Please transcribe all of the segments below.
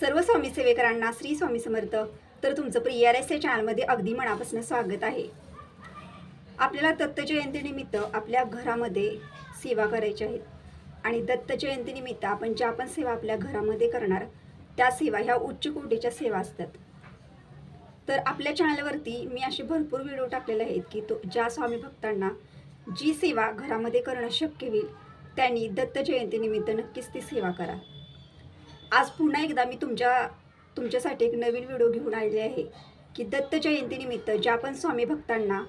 सर्व स्वामी सेवेकरांना श्री स्वामी समर्थ. तर तुमचं प्रिय आर एस या चॅनलमध्ये अगदी मनापासून स्वागत आहे. आपल्याला दत्त जयंतीनिमित्त आपल्या घरामध्ये सेवा करायची आहेत आणि दत्त जयंतीनिमित्त आपण ज्या पण सेवा आपल्या घरामध्ये करणार त्या सेवा ह्या उच्च कोटीच्या सेवा असतात. तर आपल्या चॅनलवरती मी असे भरपूर व्हिडिओ टाकलेले आहेत की तो ज्या स्वामी भक्तांना जी सेवा घरामध्ये करणं शक्य होईल त्यांनी दत्त जयंतीनिमित्त नक्कीच ती सेवा करा. आज पुन्हा एकदा मी तुमच्या तुमच्यासाठी एक नवीन व्हिडिओ घेऊन आलेले आहे की दत्त जयंतीनिमित्त ज्या पण स्वामी भक्तांना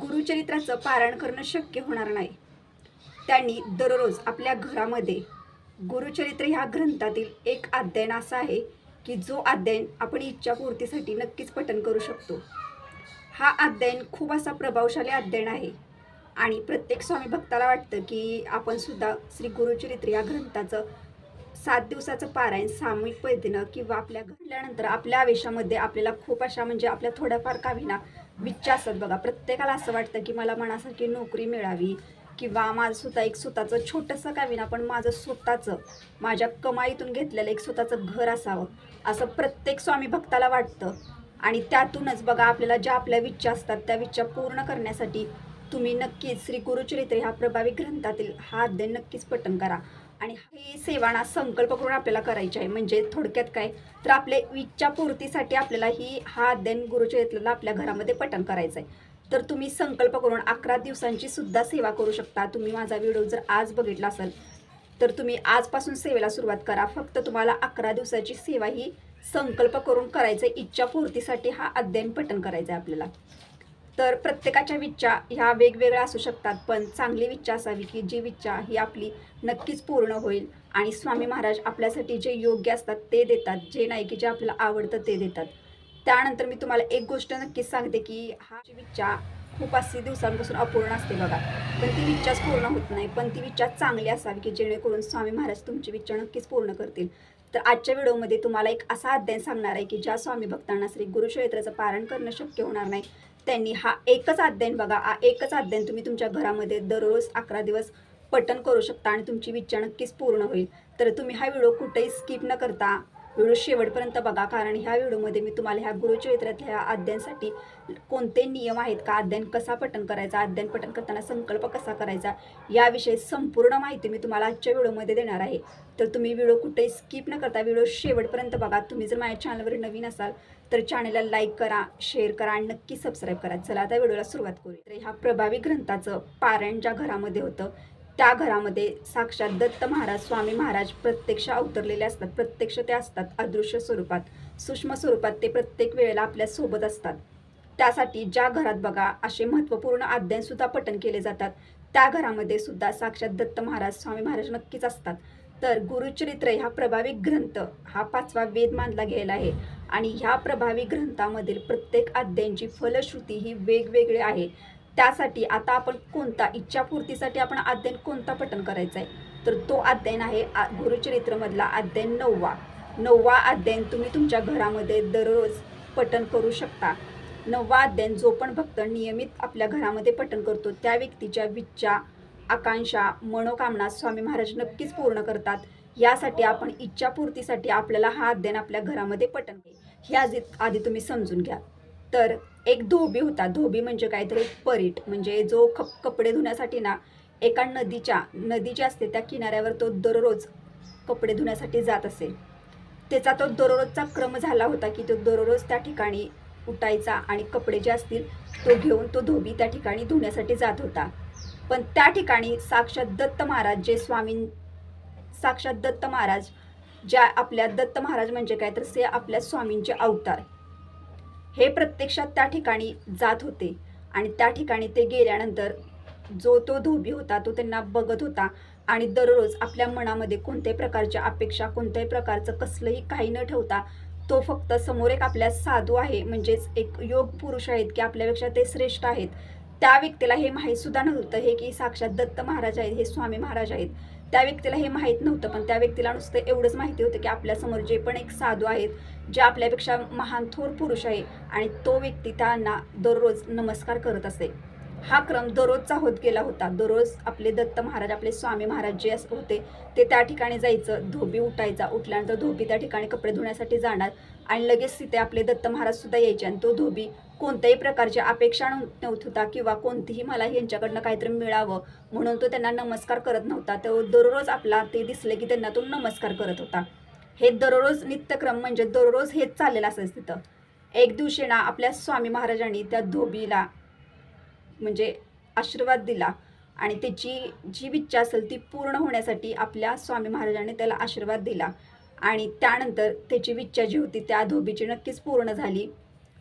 गुरुचरित्राचं पारायण करणं शक्य होणार नाही त्यांनी दररोज आपल्या घरामध्ये गुरुचरित्र ह्या ग्रंथातील एक अध्ययन असा आहे की जो अध्ययन आपण इच्छापूर्तीसाठी नक्कीच पठन करू शकतो. हा अध्ययन खूप असा प्रभावशाली अध्ययन आहे आणि प्रत्येक स्वामी भक्ताला वाटतं की आपणसुद्धा श्री गुरुचरित्र या ग्रंथाचं सात दिवसाचं पारायण सामूहिक पद्धतीनं किंवा आपल्या घडल्यानंतर आपल्या आवेशामध्ये आपल्याला खूप अशा म्हणजे आपल्या थोड्याफार का विच्छा असतात बघा. प्रत्येकाला असं वाटतं की मला मनासारखी नोकरी मिळावी किंवा माझं स्वतः एक स्वतःचं छोटंसं का विना पण माझं स्वतःचं माझ्या कमाईतून घेतलेलं एक स्वतःचं घर असावं असं प्रत्येक स्वामी भक्ताला वाटतं. आणि त्यातूनच बघा आपल्याला ज्या आपल्या विच्छा असतात त्या विच्छा पूर्ण करण्यासाठी तुम्ही नक्कीच श्री गुरुचरित्र ह्या प्रभावी ग्रंथातील हा अध्ययन नक्कीच पठन करा. आणि ही सेवाना संकल्प करून आपल्याला करायची आहे. म्हणजे थोडक्यात काय? तर आपल्या इच्छापूर्तीसाठी आपल्याला ही हा अध्ययन गुरुचरित्राला आपल्या घरामध्ये पठन करायचं आहे. तर तुम्ही संकल्प करून अकरा दिवसांची सुद्धा सेवा करू शकता. तुम्ही माझा व्हिडिओ जर आज बघितला असेल तर तुम्ही आजपासून सेवेला सुरुवात करा. फक्त तुम्हाला अकरा दिवसाची सेवा ही संकल्प करून करायचं आहे. इच्छापूर्तीसाठी हा अध्ययन पठन करायचं आहे आपल्याला. तर प्रत्येकाच्या विच्छा ह्या वेगवेगळ्या असू शकतात पण चांगली विच्छा असावी की जी विच्छा ही आपली नक्कीच पूर्ण होईल. आणि स्वामी महाराज आपल्यासाठी जे योग्य असतात ते देतात जे नाही की जे आपल्याला आवडतं ते देतात. त्यानंतर मी तुम्हाला एक गोष्ट नक्कीच सांगते की हा जी विच्छा खूप अशी दिवसांपासून अपूर्ण असते बघा. पण ती विच्छाच पूर्ण होत नाही पण ती विच्छा चांगली असावी की जेणेकरून स्वामी महाराज तुमची विच्छा नक्कीच पूर्ण करतील. तर आजच्या व्हिडिओमध्ये तुम्हाला एक असा अध्ययन सांगणार आहे की ज्या स्वामी भक्तांना श्री गुरुक्षेत्राचं पारण करणं शक्य होणार नाही त्यांनी हा एकच अध्ययन बघा हा एकच अध्ययन तुम्ही तुमच्या घरामध्ये दररोज अकरा दिवस पटन करू शकता आणि तुमची विचार नक्कीच पूर्ण होईल. तर तुम्ही हा व्हिडिओ कुठेही स्किप न करता व्हिडिओ शेवटपर्यंत बघा. कारण ह्या व्हिडिओमध्ये मी तुम्हाला ह्या गुरुचरित्रातल्या ह्या अध्ययनासाठी कोणते नियम आहेत? का अध्ययन कसा पठन करायचा? अध्ययन पठन करताना संकल्प कसा करायचा? याविषयी संपूर्ण माहिती मी तुम्हाला आजच्या व्हिडिओमध्ये देणार आहे. तर तुम्ही व्हिडिओ कुठेही स्किप न करता व्हिडिओ शेवटपर्यंत बघा. तुम्ही जर माझ्या चॅनलवर नवीन असाल तर चॅनलला लाईक करा शेअर करा आणि नक्की सबस्क्राईब करा. चला आता व्हिडिओला सुरुवात करू तर ह्या प्रभावी ग्रंथाचं पारायण ज्या घरामध्ये होतं त्या घरामध्ये साक्षात दत्त महाराज स्वामी महाराज प्रत्यक्ष अवतरलेले असतात. प्रत्यक्ष ते असतात अदृश्य स्वरूपात. सूक्ष्म स्वरूपात ते प्रत्येक वेळेला आपल्यासोबत असतात. त्यासाठी ज्या घरात बघा असे महत्त्वपूर्ण अध्ययन सुद्धा पठन केले जातात. त्या घरामध्ये सुद्धा साक्षात दत्त महाराज स्वामी महाराज नक्कीच असतात. तर गुरुचरित्र हा प्रभावी ग्रंथ हा पाचवा वेद मानला गेला आहे. आणि ह्या प्रभावी ग्रंथामधील प्रत्येक अध्ययनची फलश्रुती ही वेगवेगळी आहे. त्यासाठी आता आपण कोणता इच्छापूर्तीसाठी आपण अध्ययन कोणता पठन करायचा आहे? तर तो अध्ययन आहे गुरुचरित्रमधला अध्ययन नववा. नववा अध्ययन तुम्ही तुमच्या घरामध्ये दररोज पठन करू शकता. नववा अध्ययन जो पण भक्त नियमित आपल्या घरामध्ये पठन करतो त्या व्यक्तीच्या विच्छा आकांक्षा मनोकामना स्वामी महाराज नक्कीच पूर्ण करतात. यासाठी आपण इच्छापूर्तीसाठी आपल्याला हा अध्ययन आपल्या घरामध्ये पठन हे आधी आधी तुम्ही समजून घ्या. तर एक धोबी होता. धोबी म्हणजे काय तर एक परीट म्हणजे जो खप कपडे धुण्यासाठी ना एका नदीच्या नदी जी असते त्या किनाऱ्यावर तो दररोज कपडे धुण्यासाठी जात असे. त्याचा तो दररोजचा क्रम झाला होता की तो दररोज त्या ठिकाणी उठायचा आणि कपडे जे असतील तो घेऊन तो धोबी त्या ठिकाणी धुण्यासाठी जात होता. पण त्या ठिकाणी साक्षात दत्त महाराज जे स्वामी साक्षात दत्त महाराज ज्या आपल्या दत्त महाराज म्हणजे काय तर से आपल्या स्वामींचे अवतार. हे प्रत्यक्षात त्या ठिकाणी जात होते. आणि त्या ठिकाणी ते गेल्यानंतर जो तो धोबी होता तो त्यांना बघत होता. आणि दररोज आपल्या मनामध्ये कोणत्याही प्रकारच्या अपेक्षा कोणत्याही प्रकारचं कसलंही काही न ठेवता तो फक्त समोर एक आपल्या साधू आहे म्हणजेच एक योग पुरुष आहेत की आपल्यापेक्षा ते श्रेष्ठ आहेत. त्या व्यक्तीला हे माहीत सुद्धा नव्हतं हे की साक्षात दत्त महाराज आहेत हे स्वामी महाराज आहेत. त्या व्यक्तीला हे माहीत नव्हतं पण त्या व्यक्तीला नुसतं एवढंच माहिती होतं की आपल्यासमोर जे पण एक साधू आहेत जे आपल्यापेक्षा महान थोर पुरुष आहे आणि तो व्यक्ती त्यांना दररोज नमस्कार करत असे हा क्रम दररोजचा होत गेला होता. दररोज आपले दत्त महाराज आपले स्वामी महाराज जे असं होते ते त्या ठिकाणी जायचं. धोबी उठायचा. उठल्यानंतर धोबी त्या ठिकाणी कपडे धुण्यासाठी जाणार आणि लगेच तिथे आपले दत्त महाराज सुद्धा यायचे आणि तो धोबी कोणत्याही प्रकारची अपेक्षा नव्ह- नव्हत होता किंवा कोणतीही मला यांच्याकडनं काहीतरी मिळावं म्हणून तो त्यांना नमस्कार करत नव्हता. तो दररोज आपला ते दिसले की त्यांना तो नमस्कार करत होता. हे दररोज नित्यक्रम म्हणजे दररोज हेच चाललेलं असायचं तिथं. एक दिवशी ना आपल्या स्वामी महाराजांनी त्या धोबीला म्हणजे आशीर्वाद दिला आणि त्याची जी इच्छा असेल ती पूर्ण होण्यासाठी आपल्या स्वामी महाराजांनी त्याला आशीर्वाद दिला. आणि त्यानंतर त्याची इच्छा जी होती त्या धोबीची नक्कीच पूर्ण झाली.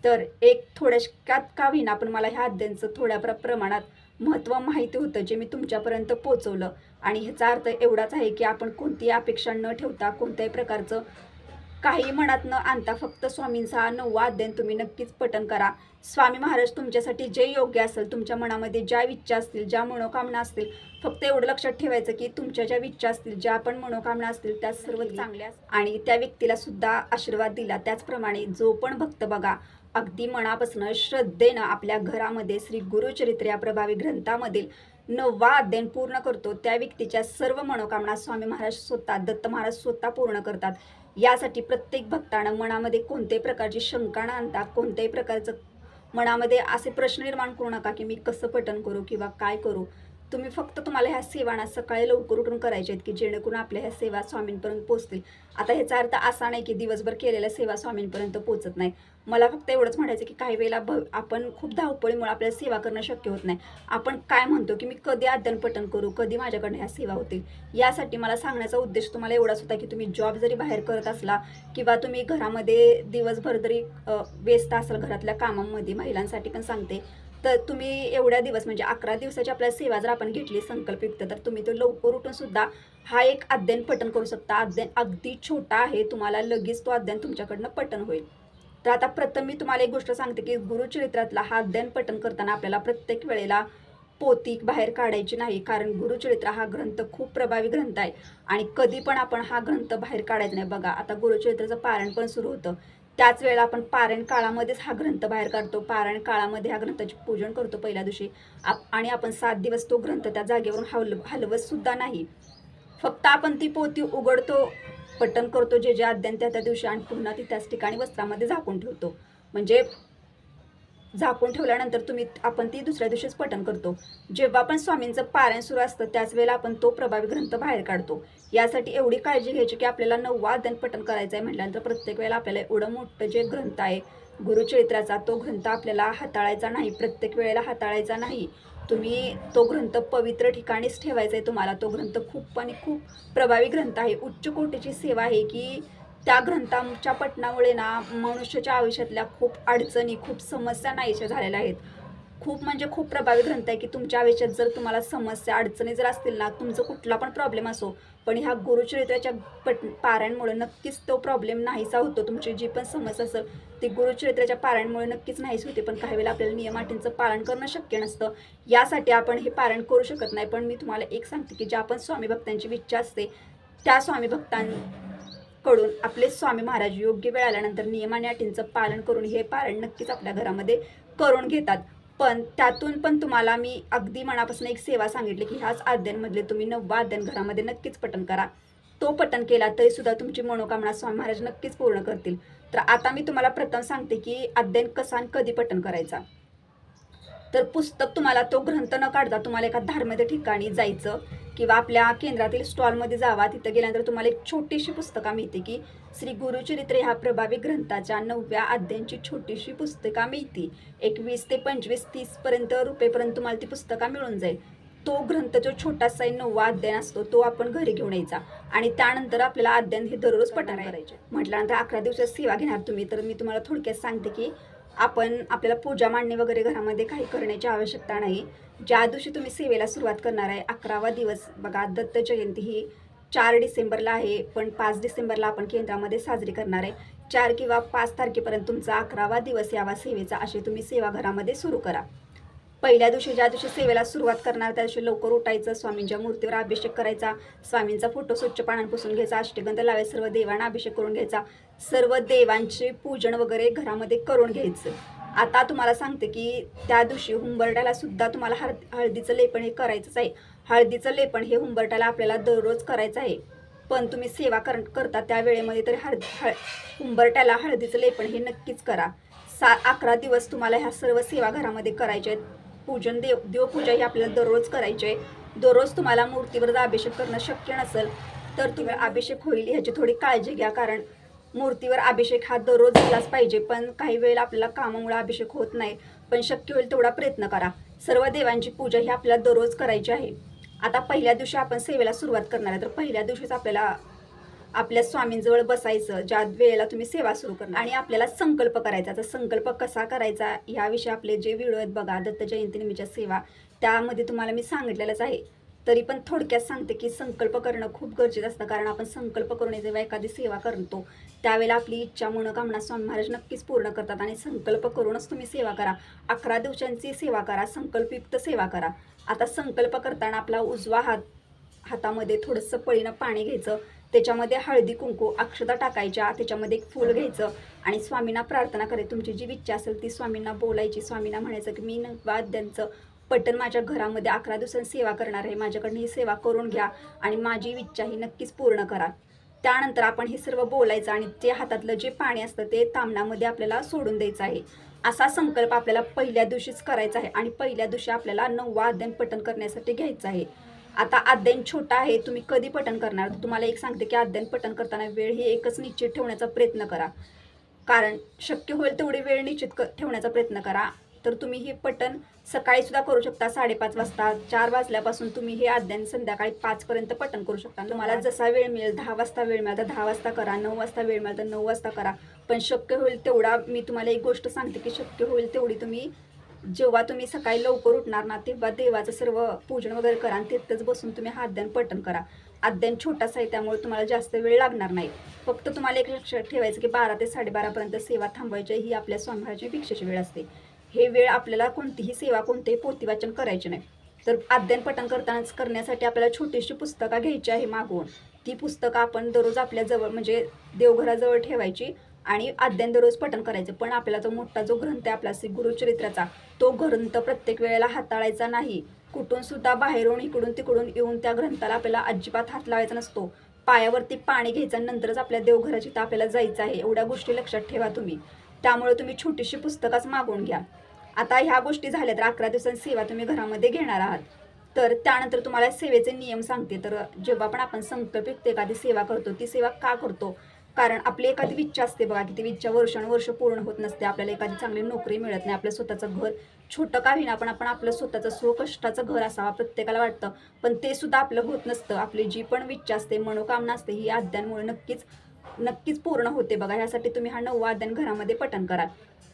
तर एक थोड्याशक्यात का होईना पण मला ह्या अध्यायांचं थोड्या प्र प्रमाणात महत्त्व माहिती होतं जे मी तुमच्यापर्यंत पोचवलं. आणि ह्याचा अर्थ एवढाच आहे की आपण कोणतीही अपेक्षा न ठेवता कोणत्याही प्रकारचं काही मनात न आणता फक्त स्वामींचा नववा अध्ययन तुम्ही नक्कीच पठन करा. स्वामी महाराज तुमच्यासाठी जे योग्य असेल तुमच्या मनामध्ये ज्या इच्छा असतील ज्या मनोकामना असतील फक्त एवढं लक्षात ठेवायचं की तुमच्या ज्या इच्छा असतील ज्या पण मनोकामना असतील त्या सर्व चांगल्या आणि त्या व्यक्तीला सुद्धा आशीर्वाद दिला. त्याचप्रमाणे जो पण भक्त बघा अगदी मनापासून श्रद्धेनं आपल्या घरामध्ये श्री गुरुचरित्र या प्रभावी ग्रंथामधील नववा अध्ययन पूर्ण करतो त्या व्यक्तीच्या सर्व मनोकामना स्वामी महाराज स्वतः दत्त महाराज स्वतः पूर्ण करतात. यासाठी प्रत्येक भक्तानं मनामध्ये कोणत्याही प्रकारची शंका न आणता कोणत्याही प्रकारचं मनामध्ये असे प्रश्न निर्माण करू नका की मी कसं पठण करू किंवा काय करू. तुम्ही फक्त तुम्हाला ह्या सेवा ना सकाळी लवकर उठून करायच्या आहेत की जेणेकरून आपल्या ह्या सेवा स्वामींपर्यंत पोचतील आता ह्याचा अर्थ असा नाही की दिवसभर केलेल्या सेवा स्वामींपर्यंत पोचत नाही. मला फक्त एवढंच म्हणायचं की काही वेळेला भ आपण खूप धावपळीमुळे आपल्याला सेवा करणं शक्य होत नाही. आपण काय म्हणतो की मी कधी अध्ययन करू कधी माझ्याकडनं ह्या सेवा होतील? यासाठी मला सांगण्याचा उद्देश तुम्हाला एवढाच होता की तुम्ही जॉब जरी बाहेर करत असला किंवा तुम्ही घरामध्ये दिवसभर जरी व्यस्त असाल घरातल्या कामांमध्ये महिलांसाठी पण सांगते. तर तुम्ही एवढ्या दिवस म्हणजे अकरा दिवसाची आपल्या सेवा जर आपण घेतली संकल्पयुक्त तर तुम्ही तो लवकर उठून सुद्धा हा एक अध्ययन पठण करू शकता. अध्ययन अगदी छोटा आहे तुम्हाला लगेच तो अध्ययन तुमच्याकडनं पठण होईल. तर आता प्रथम मी तुम्हाला एक गोष्ट सांगते की गुरुचरित्रातला हा अध्ययन पठण करताना आपल्याला प्रत्येक वेळेला पोती बाहेर काढायची नाही कारण गुरुचरित्र हा ग्रंथ खूप प्रभावी ग्रंथ आहे. आणि कधी पण आपण हा ग्रंथ बाहेर काढायचा नाही. बघा आता गुरुचरित्राचं पारण पण सुरू होतं. त्याच वेळेला आपण पारायण काळामध्येच हा ग्रंथ बाहेर काढतो. पारायण काळामध्ये ह्या ग्रंथाचे पूजन करतो पहिल्या दिवशी. आप आणि आपण सात दिवस तो ग्रंथ त्या जागेवरून हल हलवत सुद्धा नाही. फक्त आपण ती पोती उघडतो पटन करतो जे जे अध्ययन त्या त्या दिवशी आणि पुन्हा ती त्याच ठिकाणी वस्त्रामध्ये झाकून ठेवतो. म्हणजे झाकून ठेवल्यानंतर तुम्ही आपण ती दुसऱ्या दिवशीच पठण करतो. जेव्हा पण स्वामींचं पारायण सुरू असतं त्याच वेळेला आपण तो प्रभावी ग्रंथ बाहेर काढतो. यासाठी एवढी काळजी घ्यायची की आपल्याला नववा अध्ययन पठण करायचं आहे म्हटल्यानंतर प्रत्येक वेळेला आपल्याला एवढं मोठं जे ग्रंथ आहे गुरुचरित्राचा तो ग्रंथ आपल्याला हाताळायचा नाही. प्रत्येक वेळेला हाताळायचा नाही. तुम्ही तो ग्रंथ पवित्र ठिकाणीच ठेवायचा आहे तुम्हाला. तो ग्रंथ खूप आणि खूप प्रभावी ग्रंथ आहे. उच्च कोटीची सेवा आहे की त्या ग्रंथांच्या पठणामुळे ना मनुष्याच्या आयुष्यातल्या खूप अडचणी खूप समस्या नाहीशा झालेल्या आहेत. खूप म्हणजे खूप प्रभावी ग्रंथ आहे की तुमच्या आयुष्यात जर तुम्हाला समस्या अडचणी जर असतील ना तुमचं कुठला पण प्रॉब्लेम असो पण ह्या गुरुचरित्राच्या पट पारायणमुळे नक्कीच तो प्रॉब्लेम नाहीसा होतो. तुमची जी पण समस्या असेल ती गुरुचरित्राच्या पारायणमुळे नक्कीच नाहीच होते पण काही वेळेला आपल्याला नियमाटींचं पालन करणं शक्य नसतं. यासाठी आपण हे पारायण करू शकत नाही पण मी तुम्हाला एक सांगते की ज्या पण स्वामी भक्तांची इच्छा असते त्या स्वामी भक्तां कडून आपले स्वामी महाराज योग्य वेळ आल्यानंतर नियम आणि अटींचं पालन करून हे पालन नक्कीच आपल्या घरामध्ये करून घेतात. पण त्यातून पण तुम्हाला मी अगदी मनापासून एक सेवा सांगितली की ह्याच अध्ययनमधले तुम्ही नववा अध्ययन घरामध्ये नक्कीच पठण करा. तो पठण केला तरी सुद्धा तुमची मनोकामना स्वामी महाराज नक्कीच पूर्ण करतील. तर आता मी तुम्हाला प्रथम सांगते की अध्ययन कसा आणि कधी पठण करायचा? तर पुस्तक तुम्हाला तो ग्रंथ न काढता तुम्हाला एका धार्मिक ठिकाणी जायचं किंवा आपल्या केंद्रातील स्टॉलमध्ये जावा. तिथं गेल्यानंतर तुम्हाला एक छोटीशी पुस्तका मिळते की श्री गुरुचरित्र ह्या प्रभावी ग्रंथाच्या नवव्या अध्यायांची छोटीशी पुस्तका मिळते एकवीस ते पंचवीस तीसपर्यंत रुपयेपर्यंत तुम्हाला ती पुस्तका मिळून जाईल. तो ग्रंथ जो छोटासा नववा अध्ययन असतो तो आपण घरी घेऊन यायचा आणि त्यानंतर आपल्याला अध्ययन हे दररोज पठण करायचे. म्हटल्यानंतर अकरा दिवसात सेवा घेणार तुम्ही तर मी तुम्हाला थोडक्यात सांगते की आपण आपल्याला पूजा मांडणी वगैरे घरामध्ये काही करण्याची आवश्यकता नाही. ज्या दिवशी तुम्ही सेवेला सुरुवात करणार आहे अकरावा दिवस बघा दत्त जयंती ही चार डिसेंबरला आहे पण पाच डिसेंबरला आपण केंद्रामध्ये साजरी करणार आहे. चार किंवा पाच तारखेपर्यंत तुमचा अकरावा दिवस यावा सेवेचा अशी तुम्ही सेवा घरामध्ये सुरू करा. पहिल्या दिवशी ज्या दिवशी सेवेला सुरुवात करणार त्या दिवशी लवकर उठायचं स्वामींच्या मूर्तीवर अभिषेक करायचा स्वामींचा फोटो स्वच्छ पाण्यात पुसून घ्यायचा अष्टगंध लावायचा सर्व देवांना अभिषेक करून घ्यायचा सर्व देवांचे पूजन वगैरे घरामध्ये करून घ्यायचं. आता तुम्हाला सांगते की त्या दिवशी हुंबरट्याला सुद्धा तुम्हाला हळ हळदीचं लेपन हे करायचंच आहे. हळदीचं लेपन हे हुंबरट्याला आपल्याला दररोज करायचं आहे. पण तुम्ही सेवा कर करता त्या वेळेमध्ये तरी हळद हळ हुंबरट्याला हळदीचं लेपन हे नक्कीच करा. सा अकरा दिवस तुम्हाला ह्या सर्व सेवा घरामध्ये करायच्या आहेत. पूजन देव देवपूजा ही आपल्याला दररोज करायची आहे. दररोज तुम्हाला मूर्तीवर जर अभिषेक करणं शक्य नसेल तर तुम्ही अभिषेक होईल ह्याची थोडी काळजी घ्या. कारण मूर्तीवर अभिषेक हा दररोज झालाच पाहिजे पण काही वेळेला आपल्याला कामामुळे अभिषेक होत नाही. पण शक्य होईल तेवढा प्रयत्न करा. सर्व देवांची पूजा ही आपल्याला दररोज करायची आहे. आता पहिल्या दिवशी आपण सेवेला सुरुवात करणार आहे. तर पहिल्या दिवशीच आपल्याला आपल्या स्वामींजवळ बसायचं ज्या वेळेला तुम्ही सेवा सुरू करणार. आणि आपल्याला संकल्प करायचा. तर संकल्प कसा करायचा याविषयी आपले जे व्हिडिओ आहेत बघा दत्त जयंतीनिमित्तच्या सेवा त्यामध्ये तुम्हाला मी सांगितलेलंच आहे. तरी पण थोडक्यात सांगते की संकल्प करणं खूप गरजेचं असतं. कारण आपण संकल्प करून जेव्हा एखादी सेवा करतो त्यावेळेला आपली इच्छा मनोकामना स्वामी महाराज नक्कीच पूर्ण करतात. आणि संकल्प करूनच तुम्ही सेवा करा. अकरा दिवसांची सेवा करा. संकल्पयुक्त सेवा करा. आता संकल्प करताना आपला उजवा हात हातामध्ये थोडंसं पळीनं पाणी घ्यायचं. त्याच्यामध्ये हळदी कुंकू अक्षता टाकायच्या त्याच्यामध्ये एक फूल घ्यायचं आणि स्वामींना प्रार्थना करायची. तुमची जी इच्छा असेल ती स्वामींना बोलायची. स्वामींना म्हणायचं की मी न वाद्यांचं पटन माझ्या घरामध्ये अकरा दिवसांनी सेवा करणार आहे. माझ्याकडनं ही सेवा करून घ्या आणि माझी इच्छा ही नक्कीच पूर्ण करा. त्यानंतर आपण हे सर्व बोलायचं आणि ते हातातलं जे पाणी असतं ते तामणामध्ये आपल्याला सोडून द्यायचं आहे. असा संकल्प आपल्याला पहिल्या दिवशीच करायचा आहे आणि पहिल्या दिवशी आपल्याला नववा वाद्यान पठण करण्यासाठी घ्यायचं आहे. आता अध्ययन छोटा आहे तुम्ही कधी पठण करणार? तुम्हाला एक सांगते की अध्ययन पठण करताना वेळ ही एकच निश्चित ठेवण्याचा प्रयत्न करा. कारण शक्य होईल तेवढी वेळ निश्चित क ठेवण्याचा प्रयत्न करा. तर तुम्ही हे पठण सकाळी सुद्धा करू शकता साडेपाच वाजता. चार वाजल्यापासून तुम्ही हे अध्ययन संध्याकाळी पाचपर्यंत पठण करू शकता. तुम्हाला जसा वेळ मिळेल दहा वाजता वेळ मिळाला तर दहा वाजता करा नऊ वाजता वेळ मिळाला तर नऊ वाजता करा. पण शक्य होईल तेवढा मी तुम्हाला एक गोष्ट सांगते की शक्य होईल तेवढी तुम्ही जेव्हा तुम्ही सकाळी लवकर उठणार ना तेव्हा देवाचं सर्व पूजन वगैरे करा आणि तिथंच बसून तुम्ही हा अध्ययन पठण करा. अध्ययन छोटासा आहे त्यामुळे तुम्हाला जास्त वेळ लागणार नाही. फक्त तुम्हाला एक लक्षात ठेवायचं की बारा ते साडेबारापर्यंत सेवा थांबवायची ही आपल्या स्वामीची भिक्षेची वेळ असते. हे वेळ आपल्याला कोणतीही सेवा कोणतेही पोतीवाचन करायचे नाही. तर अध्ययन पठण करतानाच करण्यासाठी आपल्याला छोटीशी पुस्तकं घ्यायची आहे मागवून ती पुस्तकं आपण दररोज आपल्या जवळ म्हणजे देवघराजवळ ठेवायची. आणि अध्ययन दररोज पठण करायचं. पण आपल्याला तो मोठा जो ग्रंथ आहे आपला श्री गुरुचरित्राचा तो ग्रंथ प्रत्येक वेळेला हाताळायचा नाही. कुठून सुद्धा बाहेरून इकडून तिकडून येऊन त्या ग्रंथाला आपल्याला अजिबात हात लावायचा नसतो. पायावरती पाणी घ्यायचं नंतरच आपल्या देवघराची तर आपल्याला जायचं आहे. एवढ्या गोष्टी लक्षात ठेवा तुम्ही. त्यामुळे तुम्ही छोटीशी पुस्तकच मागून घ्या. आता ह्या गोष्टी झाल्या तर अकरा दिवसांची सेवा तुम्ही घरामध्ये घेणार आहात. तर त्यानंतर तुम्हाला सेवेचे नियम सांगते. तर जेव्हा पण आपण संकल्पित एखादी सेवा करतो ती सेवा का करतो? कारण आपली एखादी इच्छा असते बघा की ती इच्छा वर्षानुवर्ष पूर्ण होत नसते. आपल्याला एखादी चांगली नोकरी मिळत नाही. आपलं स्वतःचं घर छोटं का होईना पण आपण आपलं स्वतःचं स्वकष्टाचं घर असावा प्रत्येकाला वाटतं. पण ते सुद्धा आपलं होत नसतं. आपली जी पण इच्छा असते मनोकामना असते ही अध्यानमुळे नक्कीच नक्कीच पूर्ण होते बघा. ह्यासाठी तुम्ही हा नववा आद्यान घरामध्ये पठण कराल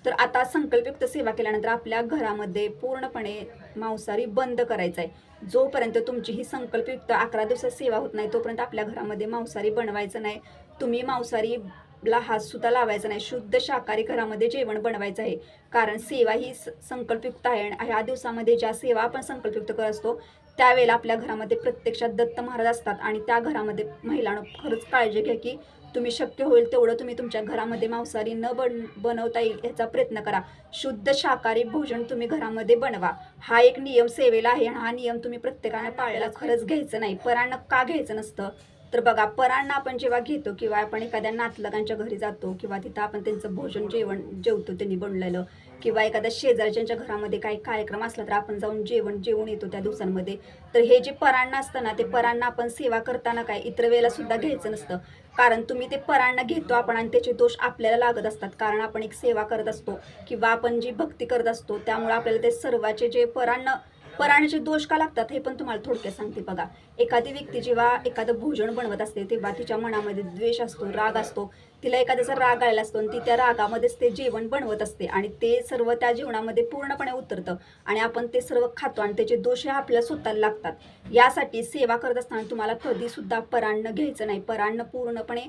तर आता संकल्पयुक्त सेवा केल्यानंतर आपल्या घरामध्ये पूर्णपणे मांसाहारी बंद करायचं आहे. जोपर्यंत तुमची ही संकल्पयुक्त अकरा दिवसात सेवा होत नाही तोपर्यंत आपल्या घरामध्ये मांसाहारी बनवायचं नाही. तुम्ही मांसाहारीला हात सुद्धा लावायचा नाही. शुद्ध शाकाहारी घरामध्ये जेवण बनवायचं आहे. कारण सेवा ही स- संकल्पयुक्त आहे आणि ह्या दिवसामध्ये ज्या सेवा आपण संकल्पयुक्त करत असतो त्यावेळेला आपल्या घरामध्ये प्रत्यक्षात दत्त महाराज असतात आणि त्या घरामध्ये महिलांना खरंच काळजी घ्या की तुम्ही शक्य होईल तेवढं तुम्ही तुमच्या घरामध्ये मांसाहारी न बन बनवता येईल याचा प्रयत्न करा. शुद्ध शाकाहारी भोजन तुम्ही घरामध्ये बनवा. हा एक नियम सेवेला आहे आणि हा नियम तुम्ही प्रत्येकाने पाळायला खरंच घ्यायचं नाही. परान्न का घ्यायचं नसतं? तर बघा परांना आपण जेव्हा घेतो किंवा आपण एखाद्या नातलगांच्या घरी जातो किंवा तिथं आपण त्यांचं भोजन जेवण जेवतो त्यांनी बनलेलं किंवा एखाद्या शेजारच्यांच्या घरामध्ये काही कार्यक्रम असला तर आपण जाऊन जेवण जेवून येतो त्या दिवसांमध्ये. तर हे जे परांना असतं ना ते परांना आपण सेवा करताना काय इतर वेळेला सुद्धा घ्यायचं नसतं. कारण तुम्ही ते परांना घेतो आपण आणि त्याचे दोष आपल्याला लागत असतात. कारण आपण एक सेवा करत असतो किंवा आपण जी भक्ती करत असतो त्यामुळे आपल्याला ते सर्वाचे जे परांना पराण्याचे दोष का लागतात हे पण तुम्हाला थोडक्यात सांगते बघा. एखादी व्यक्ती जेव्हा एखादं भोजन बनवत असते तेव्हा तिच्या मनामध्ये द्वेष असतो राग असतो. तिला एखाद्याचा राग आलेला असतो आणि ती त्या रागामध्येच ते जेवण बनवत असते आणि ते सर्व त्या जेवणामध्ये पूर्णपणे उतरतं आणि आपण ते सर्व खातो आणि त्याचे दोष हे आपल्याला स्वतःला लागतात. यासाठी सेवा करत असताना तुम्हाला कधीसुद्धा परान्न घ्यायचं नाही. परान्न पूर्णपणे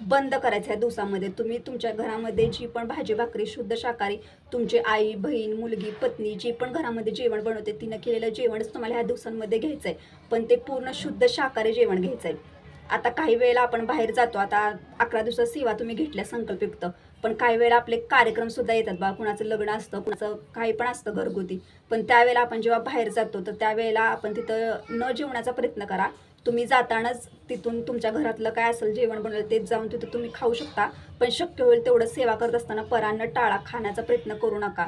बंद करायचं ह्या दिवसामध्ये. तुम्ही तुमच्या घरामध्ये जी पण भाजी भाकरी शुद्ध शाकाहारी तुमची आई बहीण मुलगी पत्नी जी पण घरामध्ये जेवण बनवते तिनं केलेलं जेवणच तुम्हाला ह्या दिवसांमध्ये घ्यायचं आहे पण ते पूर्ण शुद्ध शाकाहारी जेवण घ्यायचं आहे आता काही वेळेला आपण बाहेर जातो आता अकरा दिवसात सेवा तुम्ही घेतल्या संकल्पयुक्त. पण काही वेळेला आपले कार्यक्रम सुद्धा येतात बा कुणाचं लग्न असतं कुणाचं काही पण असतं घरगुती. पण त्यावेळेला आपण जेव्हा बाहेर जातो तर त्यावेळेला आपण तिथं न जेवण्याचा प्रयत्न करा. तुम्ही जातानाच तिथून तुमच्या घरातलं काय असेल जेवण बनवलं तेच जाऊन तिथं तुम्ही खाऊ शकता. पण शक्य होईल तेवढं सेवा करत असताना परान्न टाळा खाण्याचा प्रयत्न करू नका.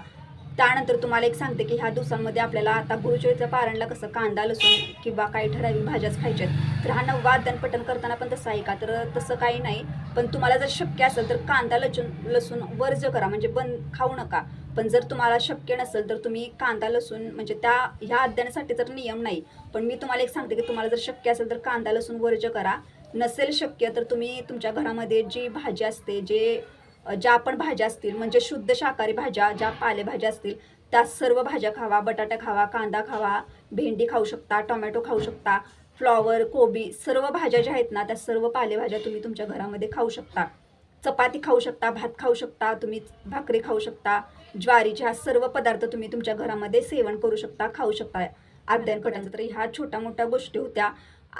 त्यानंतर तुम्हाला एक सांगते की ह्या दिवसांमध्ये आपल्याला आता गुरुचरित्र पारायणला कसं कांदा लसूण किंवा काही ठराविक भाज्याच खायच्यात. तर हा नववा आदान पठण करताना पण तसं आहे का? तर तसं काही नाही. पण तुम्हाला जर शक्य असेल तर कांदा लसूण लसूण वर्ज करा. म्हणजे बंद खाऊ नका. पण जर तुम्हाला शक्य नसेल तर तुम्ही कांदा लसूण म्हणजे त्या ह्या अध्ययनासाठी तर नियम नाही. पण मी तुम्हाला एक सांगते की तुम्हाला जर शक्य असेल तर कांदा लसूण वर्ज करा. नसेल शक्य तर तुम्ही तुमच्या घरामध्ये जी भाजी असते जे ज्या पण भाज्या असतील म्हणजे शुद्ध शाकाहारी भाज्या ज्या पालेभाज्या असतील त्या सर्व भाज्या खावा. बटाटा खावा कांदा खावा भेंडी खाऊ शकता टोमॅटो खाऊ शकता फ्लॉवर कोबी सर्व भाज्या ज्या आहेत ना त्या सर्व पालेभाज्या तुम्ही तुमच्या घरामध्ये खाऊ शकता. चपाती खाऊ शकता भात खाऊ शकता तुम्ही भाकरी खाऊ शकता ज्वारीचे हा सर्व पदार्थ तुम्ही तुमच्या घरामध्ये सेवन करू शकता खाऊ शकता. अध्ययन पठण तर ह्या छोट्या मोठ्या गोष्टी होत्या.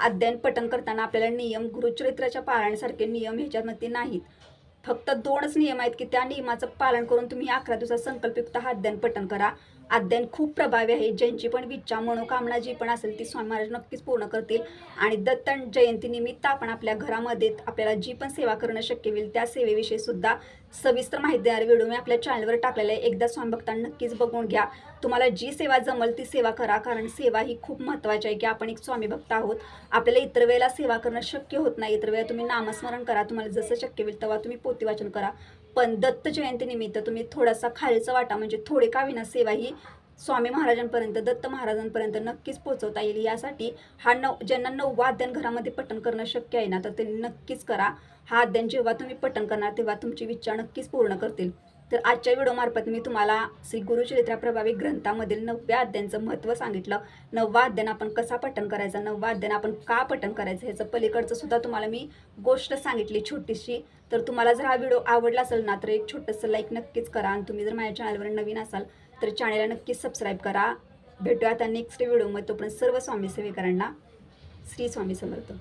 अध्ययन पठण करताना आपल्याला नियम गुरुचरित्राच्या पाळण्यासारखे नियम ह्याच्यामध्ये नाहीत. फक्त दोनच नियम आहेत की त्या नियमाचं पालन करून तुम्ही अकरा दिवसात संकल्पयुक्त हा अध्ययन पठण करा. अध्ययन खूप प्रभावी आहे. ज्यांची पण विच्छा मनोकामना जी पण असेल ती स्वामी महाराज नक्कीच पूर्ण करतील. आणि दत्त जयंतीनिमित्त आपण आपल्या घरामध्ये आपल्याला जी पण सेवा करणं शक्य होईल त्या सेवेविषयी सुद्धा सविस्तर माहिती देणारे व्हिडिओ मी आपल्या चॅनलवर टाकलेला आहे. एकदा स्वामी भक्तांना नक्कीच बघून घ्या. तुम्हाला जी सेवा जमल ती सेवा करा कारण सेवा ही खूप महत्त्वाची आहे की आपण एक स्वामी भक्त आहोत. आपल्याला इतर वेळेला सेवा करणं शक्य होत नाही. इतर वेळेला तुम्ही नामस्मरण करा. तुम्हाला जसं शक्य होईल तेव्हा तुम्ही पोथी वाचन करा. पण दत्त जयंतीनिमित्त तुम्ही थोडासा खालचा वाटा म्हणजे थोडे का विना सेवा ही स्वामी महाराजांपर्यंत दत्त महाराजांपर्यंत नक्कीच पोहोचवता येईल. यासाठी हा नव ज्यांना नऊ वाद्यान घरामध्ये पठण करणं शक्य आहे ना तर ते नक्कीच करा. हा अध्ययन जेव्हा तुम्ही पठण करणार तेव्हा तुमची इच्छा नक्कीच पूर्ण करतील. तर आजच्या व्हिडिओमार्फत मी तुम्हाला श्री गुरुचरित्रा प्रभावी ग्रंथामधील नवव्या अध्यायांचं महत्त्व सांगितलं. नववा अध्ययन आपण कसा पठण करायचा? नववा अध्ययन आपण का पठण करायचं? ह्याचं पलीकडचं सुद्धा तुम्हाला मी गोष्ट सांगितली छोटीशी. तर तुम्हाला जर हा व्हिडिओ आवडला असेल ना तर एक छोटंसं लाईक नक्कीच करा. आणि तुम्ही जर माझ्या चॅनलवर नवीन असाल तर चॅनलला नक्कीच सबस्क्राईब करा. भेटूया आता नेक्स्ट व्हिडिओमध्ये तोपर्यंत सर्व स्वामी सेवेकरांना श्री स्वामी समर्थ.